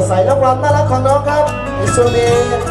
ดใสและความน่ารักของน้องครับในช่วงนี้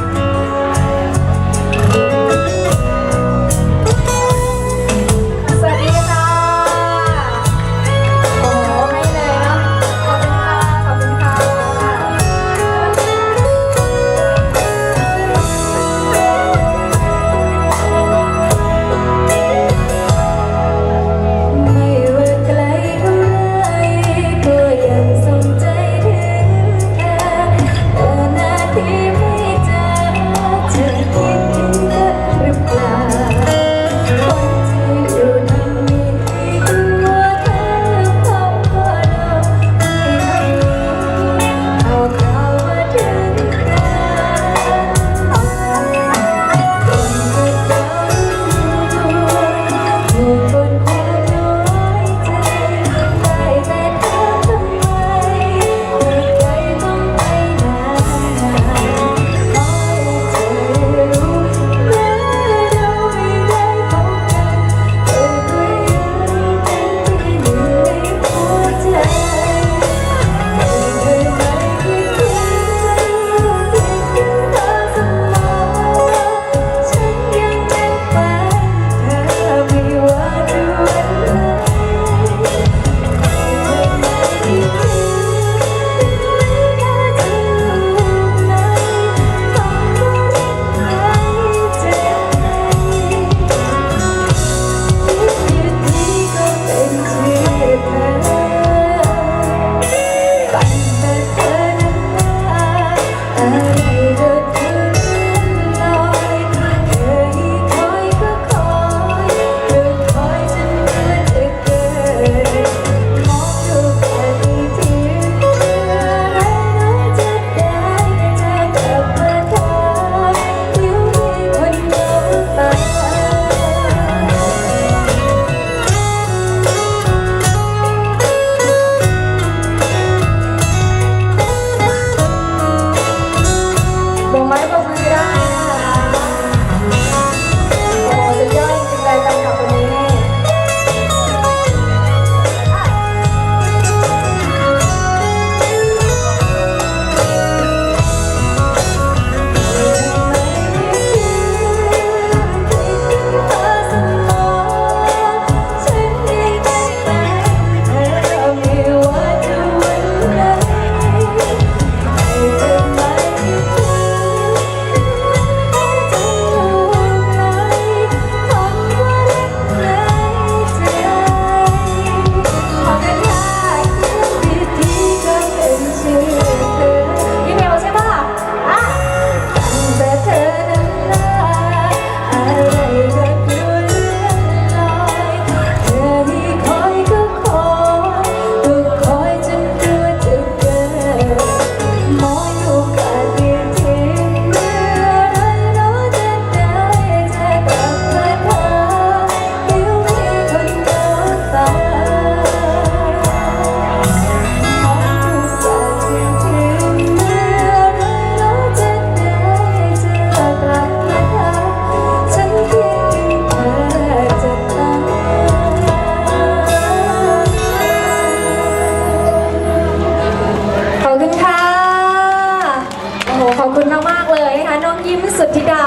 คุณมากๆเลยนะคะน้องยิ้มสุทธิดา